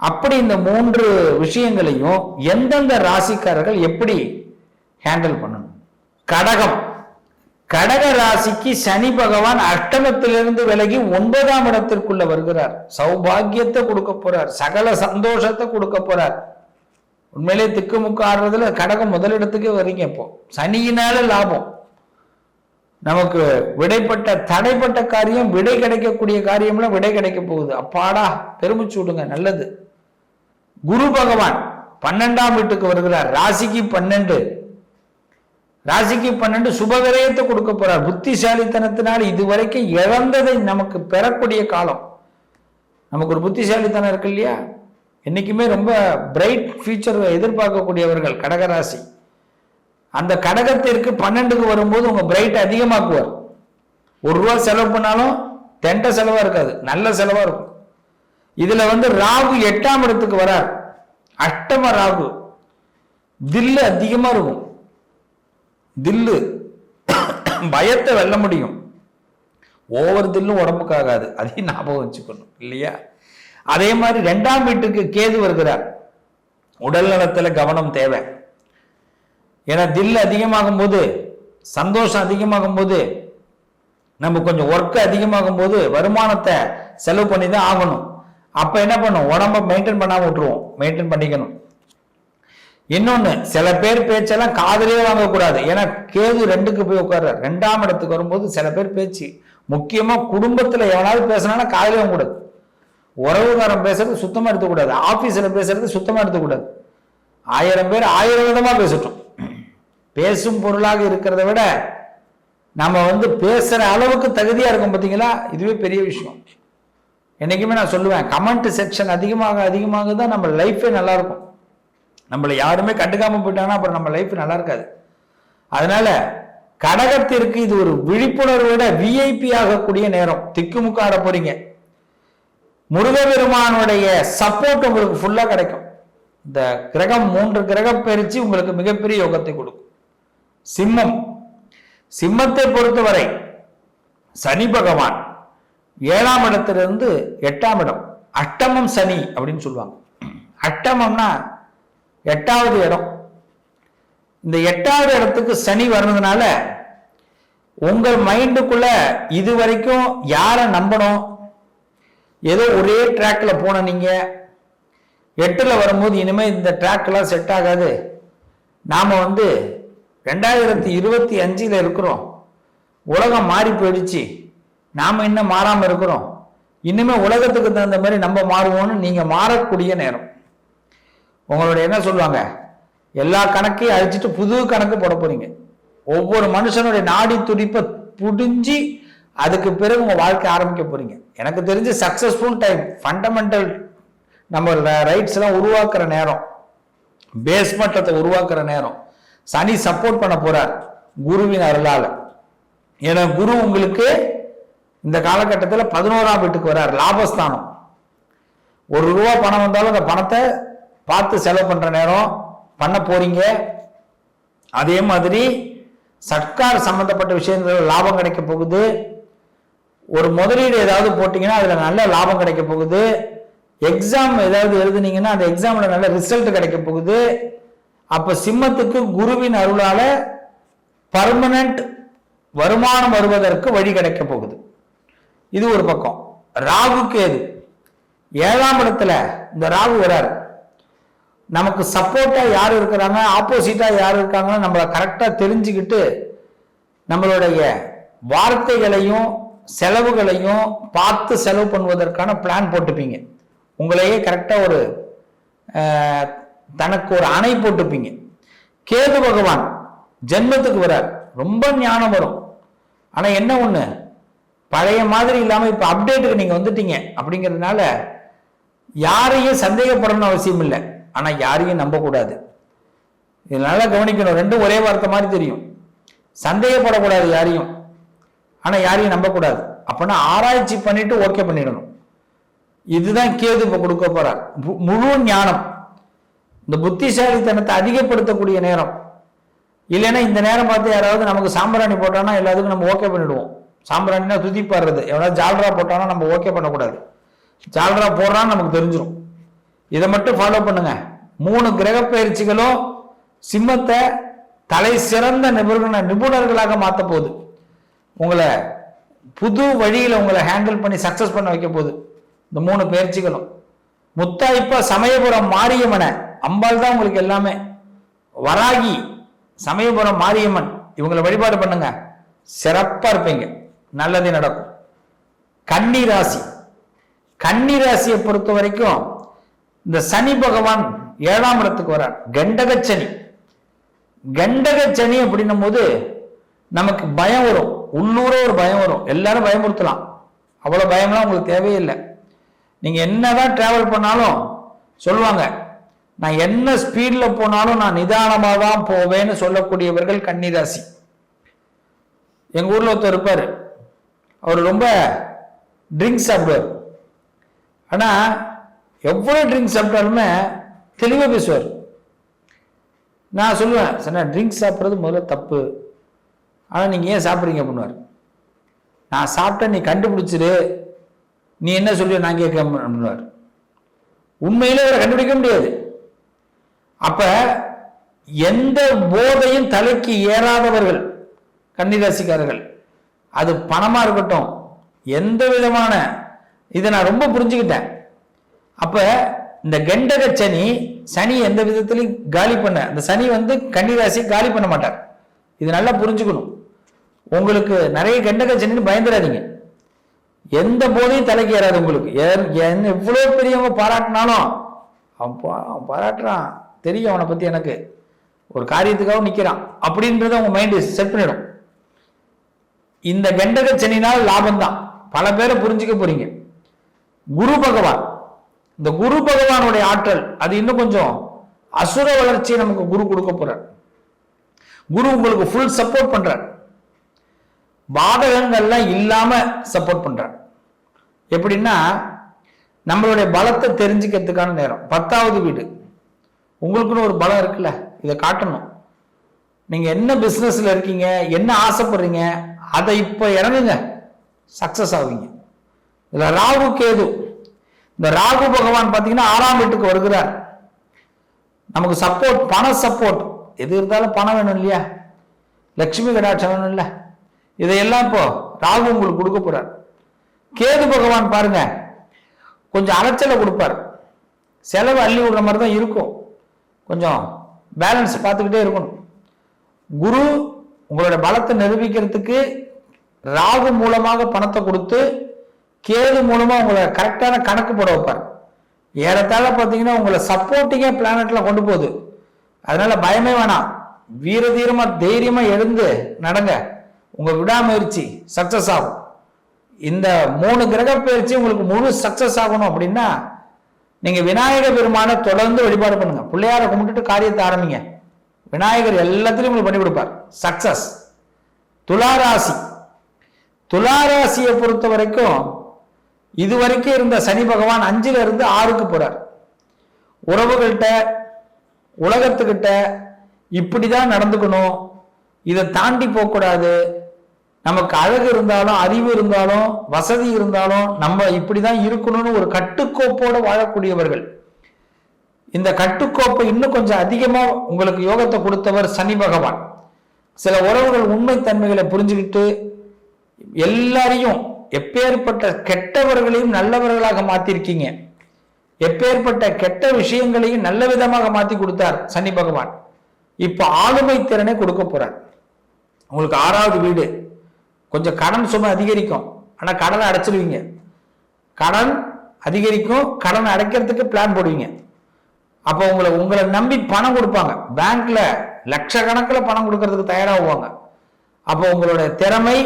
அப்படி இந்த மூன்று விஷயங்களையும் எந்தெந்த ராசிக்காரர்கள் எப்படி ஹேண்டில் பண்ணணும்? கடகம். கடக ராசிக்கு சனி பகவான் அஷ்டமத்திலிருந்து விலகி ஒன்பதாம் இடத்திற்குள்ள வருகிறார். சௌபாகியத்தை கொடுக்க போறார். சகல சந்தோஷத்தை கொடுக்க போறார். உண்மையிலே திக்குமுக்கு ஆடுறதுல கடகம் முதலிடத்துக்கே வரீங்க இப்போ. சனியினால லாபம். நமக்கு விடைப்பட்ட தடைப்பட்ட காரியம் விடை கிடைக்கக்கூடிய காரியம்லாம் விடை கிடைக்க போகுது. அப்பாடா பெருமிச்சு விடுங்க. நல்லது. குரு பகவான் பன்னெண்டாம் வீட்டுக்கு வருகிறார். ராசிக்கு பன்னெண்டு. ராசிக்கு பன்னெண்டு சுபவிரயத்தை கொடுக்க போறார். புத்திசாலித்தனத்தினால் இதுவரைக்கும் இழந்ததை நமக்கு பெறக்கூடிய காலம். நமக்கு ஒரு புத்திசாலித்தனம் இருக்கு இல்லையா? என்னைக்குமே ரொம்ப பிரைட் ஃபியூச்சர் எதிர்பார்க்கக்கூடியவர்கள் கடகராசி. அந்த கடகத்திற்கு பன்னெண்டுக்கு வரும்போது உங்க பிரைட் அதிகமாக்குவார். ஒரு ரூபா செலவு பண்ணாலும் தெண்ட செலவா இருக்காது. நல்ல செலவா இருக்கும். இதுல வந்து ராகு எட்டாம் இடத்துக்கு வரார். அஷ்டம ராகு. தில்லு அதிகமா இருக்கும். தில்லு. பயத்தை வெல்ல முடியும். ஓவர் தில்லும் உடம்புக்கு ஆகாது. அதையும் ஞாபகம் வச்சுக்கணும். இல்லையா? அதே மாதிரி ரெண்டாம் வீட்டுக்கு கேது வருகிறார். உடல் நலத்துல கவனம் தேவை. ஏன்னா தில் அதிகமாகும் போது சந்தோஷம் அதிகமாகும் போது நம்ம கொஞ்சம் ஒர்க் அதிகமாகும் போது வருமானத்தை செலவு பண்ணி தான் ஆகணும். அப்ப என்ன பண்ணும்? உடம்ப மெயின்டைன் பண்ணாம விட்டுருவோம். மெயின்டைன் பண்ணிக்கணும். இன்னொன்னு சில பேர் பேச்செல்லாம் காதலே வாங்கக்கூடாது ஏன்னா கேது ரெண்டுக்கு போய் உட்கார்றார். ரெண்டாம் இடத்துக்கு வரும்போது சில பேர் பேச்சு. முக்கியமா குடும்பத்துல எவனாவது பேசினா காதலே வாங்கக்கூடாது உறவுகாரன் பேசுறது சுத்தமா எடுத்துக்கூடாது. ஆபீஸ்ல பேசுறது சுத்தமா எடுத்துக்கூடாது. ஆயிரம் பேர் ஆயிரம் விதமா பேசட்டும். பேசும் பொருளாக இருக்கிறத விட நம்ம வந்து பேசுற அளவுக்கு தகுதியா இருக்கும் பார்த்தீங்களா இதுவே பெரிய விஷயம். என்றைக்குமே நான் சொல்லுவேன் கமெண்ட் செக்ஷன் அதிகமாக அதிகமாக தான் நம்ம லைஃபே நல்லாயிருக்கும். நம்மளை யாருமே கண்டுக்காமல் போயிட்டாங்கன்னா அப்புறம் நம்ம லைஃப் நல்லா இருக்காது அதனால கடகத்திற்கு இது ஒரு விழிப்புணர்வோட விஐபி ஆகக்கூடிய நேரம். திக்குமுக்காட போறீங்க. முருகபெருமானுடைய சப்போர்ட் உங்களுக்கு ஃபுல்லாக கிடைக்கும். இந்த கிரகம் மூன்று கிரகம் பயிற்சி உங்களுக்கு மிகப்பெரிய யோகத்தை கொடுக்கும். சிம்மம். சிம்மத்தை பொறுத்தவரை சனி பகவான் ஏழாம் இடத்திலிருந்து எட்டாம் இடம் அட்டமம் சனி அப்படின்னு சொல்லுவாங்க. அட்டமம்னா எட்டாவது இடம். இந்த எட்டாவது இடத்துக்கு சனி வர்றதுனால உங்கள் மைண்டுக்குள்ள இது வரைக்கும் யாரை நம்பணும்? ஏதோ ஒரே ட்ராக்ல போன நீங்க. எட்டுல வரும்போது இனிமே இந்த ட்ராக்லாம் செட் ஆகாது. நாம வந்து ரெண்டாயிரத்தி இருபத்தி அஞ்சில் இருக்கிறோம். உலகம் மாறி போயிடுச்சு. நாம் இன்னும் மாறாமல் இருக்கிறோம். இன்னுமே உலகத்துக்கு தகுந்த மாதிரி நம்ம மாறுவோம்னு நீங்கள் மாறக்கூடிய நேரம். உங்களோட என்ன சொல்லுவாங்க? எல்லா கணக்கையும் அழிச்சிட்டு புது கணக்கு போட போறீங்க. ஒவ்வொரு மனுஷனுடைய நாடி துடிப்பை புடிஞ்சு அதுக்கு பிறகு உங்கள் வாழ்க்கை ஆரம்பிக்க போறீங்க. எனக்கு தெரிஞ்சு சக்சஸ்ஃபுல் டைம் ஃபண்டமெண்டல் நம்ம ரைட்ஸ் எல்லாம் உருவாக்குற நேரம். பேஸ் மட்டத்தை உருவாக்குற நேரம். சனி சப்போர்ட் பண்ண போறார். குருவின் அருளால். ஏன்னா குரு உங்களுக்கு இந்த காலகட்டத்தில் பதினோராம் வீட்டுக்கு வரார் லாபஸ்தானம். ஒரு ரூபா பணம் வந்தாலும் அந்த பணத்தை பார்த்து செலவு பண்ணுற நேரம் பண்ண போறீங்க. அதே மாதிரி சர்க்கார் சம்பந்தப்பட்ட விஷயங்கள் லாபம் கிடைக்க போகுது. ஒரு முதலீடு ஏதாவது போட்டிங்கன்னா அதில் நல்ல லாபம் கிடைக்க போகுது. எக்ஸாம் ஏதாவது எழுதுனீங்கன்னா அந்த எக்ஸாமில் நல்ல ரிசல்ட் கிடைக்க போகுது. அப்போ சிம்மத்துக்கு குருவின் அருளால் பர்மனண்ட் வருமானம் வருவதற்கு வழி கிடைக்க போகுது. இது ஒரு பக்கம். ராகு கேது ஏழாம் இடத்துல இந்த ராகு வராரு. நமக்கு சப்போர்ட்டா யார் இருக்கிறாங்க ஆப்போசிட்டா யார் இருக்காங்கன்னு நம்மளை கரெக்டா தெரிஞ்சுக்கிட்டு நம்மளுடைய வார்த்தைகளையும் செலவுகளையும் பார்த்து செலவு பண்ணுவதற்கான பிளான் போட்டுப்பீங்க. உங்களையே கரெக்டாக ஒரு தனக்கு ஒரு அணை போட்டுப்பீங்க. கேது பகவான் ஜென்மத்துக்கு வரார். ரொம்ப ஞானம் வரும். ஆனால் என்ன ஒன்று பழைய மாதிரி இல்லாமல் இப்போ அப்டேட்டுக்கு நீங்கள் வந்துட்டீங்க அப்படிங்கிறதுனால யாரையும் சந்தேகப்படணும்னு அவசியம் இல்லை. ஆனால் யாரையும் நம்பக்கூடாது இது நல்லா கவனிக்கணும். ரெண்டும் ஒரே வார்த்தை மாதிரி தெரியும். சந்தேகப்படக்கூடாது யாரையும். ஆனால் யாரையும் நம்பக்கூடாது அப்பனா ஆராய்ச்சி பண்ணிட்டு ஓகே பண்ணிடணும். இதுதான் கேது இப்போ கொடுக்க போறார். முழு ஞானம். இந்த புத்திசாலித்தனத்தை அதிகப்படுத்தக்கூடிய நேரம். இல்லைன்னா இந்த நேரம் பார்த்து யாராவது நமக்கு சாம்பிராணி போட்டோன்னா எல்லாத்துக்கும் நம்ம ஓகே பண்ணிடுவோம். சாம்பிராணினா துதி பாடுறது எவனா ஜால்ரா போட்டானா நம்ம ஓகே பண்ணக்கூடாது. ஜால்ரா போடுறான்னு நமக்கு தெரிஞ்சிடும் இதை மட்டும் ஃபாலோ பண்ணுங்க. மூணு கிரக பயிற்சிகளும் சிம்மத்தை தலை சிறந்த நிபுணர் நிபுணர்களாக மாற்ற போகுது. உங்களை புது வழியில் உங்களை ஹேண்டில் பண்ணி சக்சஸ் பண்ண வைக்க போகுது. இந்த மூணு பயிற்சிகளும். முத்தாய்ப்பா சமயபுரம் மாரியம்மனை அம்பாள் தான் உங்களுக்கு எல்லாமே. வராகி சமயபுரம் மாரியம்மன் இவங்களை வழிபாடு பண்ணுங்க. சிறப்பாக இருப்பீங்க. நல்லது நடக்கும். கன்னி ராசி. கன்னி ராசியை பொறுத்த வரைக்கும் இந்த சனி பகவான் ஏழாம் இடத்துக்கு வரார். கண்டக சனி. கண்டக சனி அப்படின்னும் போது நமக்கு பயம் வரும். உள்ளூர ஒரு பயம் வரும். எல்லாரும் பயமுறுத்தலாம். அவ்வளோ பயம்லாம் உங்களுக்கு தேவையில்லை. என்ன என்னதான் டிராவல் பண்ணாலும் சொல்லுவாங்க நான் என்ன ஸ்பீடில் போனாலும் நான் நிதானமாக தான் போவேன்னு சொல்லக்கூடியவர்கள் கன்னிராசி எங்கள் ஊரில் ஒருத்தர் இருப்பார். அவர் ரொம்ப ட்ரிங்க்ஸ் சாப்பிடுவார். ஆனால் எவ்வளோ ட்ரிங்க்ஸ் சாப்பிட்டாலுமே தெளிவாக பேசுவார். நான் சொல்லுவேன் சொன்னால் ட்ரிங்க்ஸ் சாப்பிட்றது முதல்ல தப்பு. ஆனால் நீங்கள் ஏன் சாப்பிட்றீங்க? பண்ணுவார் நான் சாப்பிட்ட நீ கண்டுபிடிச்சிரு. நீ என்ன சொல்லி நான் கேட்க பண்ணுவார் உண்மையிலே அவரை கண்டுபிடிக்க முடியாது. அப்போ எந்த போதையும் தலைக்கு ஏறாதவர்கள் கன்னிராசிக்காரர்கள் அது பணமாக இருக்கட்டும் எந்த விதமான இதை நான் ரொம்ப புரிஞ்சுக்கிட்டேன். அப்போ இந்த கண்டக சனி சனி எந்த விதத்திலையும் காலி பண்ண அந்த சனி வந்து கன்னிராசி காலி பண்ண மாட்டார். இது நல்லா புரிஞ்சுக்கணும். உங்களுக்கு நிறைய கண்டக சனின்னு பயந்துடாதீங்க. எந்த போதையும் தலைக்கு ஏறாது உங்களுக்கு. எ- என்ன எவ்வளோ பெரியவங்க பாராட்டினாலும் அவன் பா- அவன் பாராட்டுறான். தெரியும் அவனை பற்றி எனக்கு. ஒரு காரியத்துக்காக நிற்கிறான் அப்படின்றத அவங்க மைண்டு செட் பண்ணிடும். இந்த கண்டக சனினால் லாபம் தான் பல பேரை புரிஞ்சுக்க போறீங்க. குரு பகவான். இந்த குரு பகவானுடைய ஆற்றல் அது இன்னும் கொஞ்சம் அசுர வளர்ச்சியை நமக்கு குரு கொடுக்க போறார். குரு உங்களுக்கு ஃபுல் சப்போர்ட் பண்றார். பாதகங்கள்லாம் இல்லாம சப்போர்ட் பண்றார். எப்படின்னா நம்மளுடைய பலத்தை தெரிஞ்சுக்கிறதுக்கான நேரம். பத்தாவது வீடு. உங்களுக்குன்னு ஒரு பலம் இருக்குல்ல இதை காட்டணும். நீங்க என்ன பிசினஸ்ல இருக்கீங்க என்ன ஆசைப்படுறீங்க அதை இப்போ இறங்குங்க. சக்சஸ் ஆவீங்க. இதில் ராகு கேது. இந்த ராகு பகவான் பார்த்தீங்கன்னா ஆறாம் வீட்டுக்கு வருகிறார். நமக்கு சப்போர்ட் பண சப்போர்ட் எது இருந்தாலும் பணம் வேணும் இல்லையா? லட்சுமி கடாட்சம் வேணும் இல்லை? இதையெல்லாம் இப்போ ராகு உங்களுக்கு கொடுக்க போறார். கேது பகவான் பாருங்க. கொஞ்சம் அலைச்சலை கொடுப்பார். செலவு அள்ளி விடுற மாதிரி தான் இருக்கும். கொஞ்சம் பேலன்ஸ் பார்த்துக்கிட்டே இருக்கணும். குரு உங்களோட பலத்தை நிரூபிக்கிறதுக்கு ராகு மூலமாக பணத்தை கொடுத்து கேது மூலமா உங்களை கரெக்டான கணக்கு போட வைப்பார். ஏறத்தாழ பார்த்தீங்கன்னா உங்களை சப்போர்ட்டிங்கே பிளானட்ல கொண்டு போகுது. அதனால பயமே வேணாம். வீர தீரமா தைரியமா எழுந்து நடங்க. உங்க விடாமுயற்சி சக்சஸ் ஆகும். இந்த மூணு கிரக பயிற்சி உங்களுக்கு முழு சக்சஸ் ஆகணும் அப்படின்னா நீங்க விநாயக பெருமானை தொடர்ந்து வழிபாடு பண்ணுங்க. பிள்ளையார கும்பிட்டுட்டு காரியத்தை ஆரம்பிங்க. விநாயகர் எல்லாத்துலயும் உங்களுக்கு பண்ணி கொடுப்பார். சக்சஸ் துளாராசி. துளாராசியை பொறுத்த வரைக்கும் இது வரைக்கும் இருந்த சனி பகவான் அஞ்சுல இருந்து ஆறுக்கு போறார். உறவுகள்கிட்ட உலகத்துக்கிட்ட இப்படிதான் நடந்துக்கணும். இதை தாண்டி போகக்கூடாது. நமக்கு அழகு இருந்தாலும் அறிவு இருந்தாலும் வசதி இருந்தாலும் நம்ம இப்படிதான் இருக்கணும்னு ஒரு கட்டுக்கோப்போட வாழக்கூடியவர்கள். இந்த கட்டுக்கோப்பை இன்னும் கொஞ்சம் அதிகமா உங்களுக்கு யோகத்தை கொடுத்தவர் சனி பகவான். சில உறவுகள் உண்மைத்தன்மைகளை புரிஞ்சுக்கிட்டு எல்லாரையும் எப்பேற்பட்ட கெட்டவர்களையும் நல்லவர்களாக மாத்திருக்கீங்க. எப்பேற்பட்ட கெட்ட விஷயங்களையும் நல்ல விதமாக மாத்தி கொடுத்தார் சனி பகவான். இப்போ ஆளுமை திறனை கொடுக்க போறார். உங்களுக்கு ஆறாவது வீடு. கொஞ்சம் கடன் சுமை அதிகரிக்கும். ஆனா கடனை அடைச்சிடுவீங்க கடன் அதிகரிக்கும். கடன் அடைக்கிறதுக்கு பிளான் போடுவீங்க. அப்போ உங்களை உங்களை நம்பி பணம் கொடுப்பாங்க. பேங்க்ல லட்சக்கணக்கில் பணம் கொடுக்கறதுக்கு தயாராகுவாங்க. அப்போ உங்களுடைய திறமை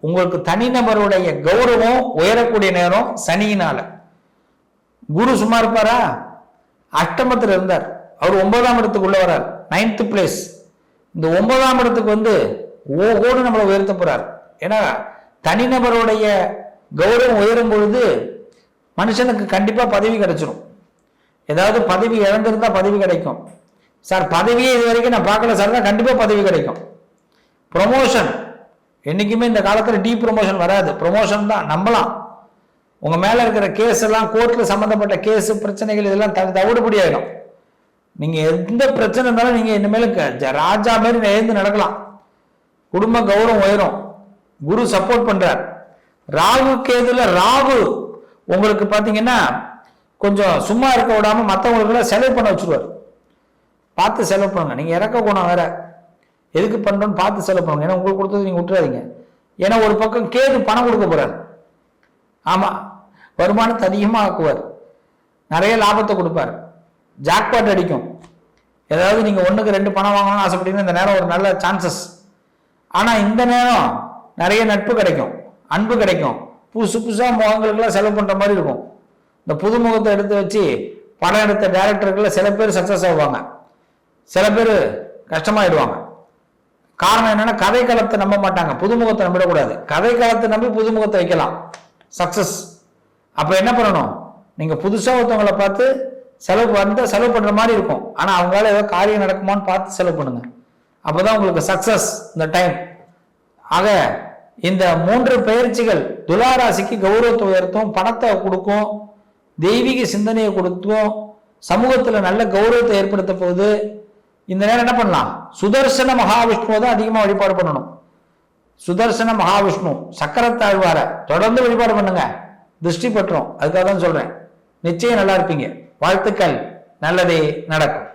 உங்களுக்கு தனிநபருடைய கௌரவம் உயரக்கூடிய நேரம் சனியினால. குரு சும்மா இருப்பாரா? அஷ்டமத்தில் இருந்தார். அவர் ஒன்பதாம் இடத்துக்கு உள்ள வரார். நைன்த் பிளேஸ் இந்த ஒன்பதாம் இடத்துக்கு வந்து ஓகோடு நம்மளை உயர்த்த போறார். ஏன்னா தனிநபருடைய கௌரவம் உயரும் பொழுது மனுஷனுக்கு கண்டிப்பாக பதவி கிடைச்சிரும். ஏதாவது பதவி இழந்திருந்தால் பதவி கிடைக்கும். சார் பதவியே இது வரைக்கும் நான் பார்க்கல சார். தான் கண்டிப்பாக பதவி கிடைக்கும். ப்ரொமோஷன் என்றைக்குமே இந்த காலத்தில் டீ ப்ரொமோஷன் வராது. ப்ரொமோஷன் தான். நம்பலாம். உங்கள் மேலே இருக்கிற கேஸ் எல்லாம் கோர்ட்டில் சம்மந்தப்பட்ட கேஸ் பிரச்சனைகள் இதெல்லாம் த- தவிடுபடி ஆகிடும் நீங்கள் எந்த பிரச்சனை இருந்தாலும் நீங்கள் இனிமேல் ஜ- ராஜா மாரி எழுந்து நடக்கலாம். குடும்ப கௌரவம் உயரும். குரு சப்போர்ட் பண்ணுறார் ராகு கேதுல ராகு. உங்களுக்கு பார்த்தீங்கன்னா கொஞ்சம் சும்மா இருக்க விடாம மற்றவங்களுக்குலாம் செலவு பண்ண வச்சிருவார். பார்த்து செலவு பண்ணுங்க. நீங்கள் இறக்க குணம் வேற. எதுக்கு பண்ணுறோன்னு பார்த்து செலவு பண்ணுங்க. ஏன்னா உங்களுக்கு கொடுத்தது நீங்கள் விட்டுறாதீங்க. ஏன்னா ஒரு பக்கம் கேது பணம் கொடுக்க போகிறார் ஆமாம் வருமானத்தை அதிகமாக ஆக்குவார் நிறைய லாபத்தை கொடுப்பார். ஜாக்பாட் அடிக்கும். ஏதாவது நீங்கள் ஒன்றுக்கு ரெண்டு பணம் வாங்கணும்னு ஆசைப்பட்டீங்கன்னா இந்த நேரம் ஒரு நல்ல சான்சஸ் ஆனால் இந்த நேரம் நிறைய நட்பு கிடைக்கும். அன்பு கிடைக்கும். புதுசு புதுசாக முகங்களுக்கெல்லாம் செலவு பண்ணுற மாதிரி இருக்கும். இந்த புதுமுகத்தை எடுத்து வச்சு படம் எடுத்த டேரக்டர்கள் சில பேர் சக்ஸஸ் ஆகுவாங்க சில பேர் கஷ்டமாயிடுவாங்க. காரணம் என்னன்னா கதை காலத்தை நம்ப மாட்டாங்க. புதுமுகத்தை நம்பிடக்கூடாது. கதை காலத்தை நம்பி புதுமுகத்தை வைக்கலாம். சக்சஸ் அப்போ என்ன பண்ணணும்? நீங்கள் புதுசாக ஒருத்தவங்களை பார்த்து செலவு வந்த செலவு பண்ணுற மாதிரி இருக்கும். ஆனால் அவங்களால ஏதோ காரியம் நடக்குமான்னு பார்த்து செலவு பண்ணுங்க. அப்பதான் உங்களுக்கு சக்சஸ் இந்த டைம் ஆக இந்த மூன்று பயிற்சிகள் துலாராசிக்கு கௌரவத்தை உயர்த்தும் பணத்தை கொடுக்கும் தெய்வீக சிந்தனையை கொடுத்தும் சமூகத்தில் நல்ல கௌரவத்தை ஏற்படுத்த போது இந்த நேரம் என்ன பண்ணலாம்? சுதர்சன மகாவிஷ்ணுவை தான் அதிகமாக வழிபாடு பண்ணணும். சுதர்சன மகாவிஷ்ணு சக்கரத்தாழ்வார தொடர்ந்து வழிபாடு பண்ணுங்க. திருஷ்டி பற்றும். அதுக்காக தான் சொல்றேன். நிச்சயம் நல்லா இருப்பீங்க. வாழ்த்துக்கள். நல்லதே நடக்கும்.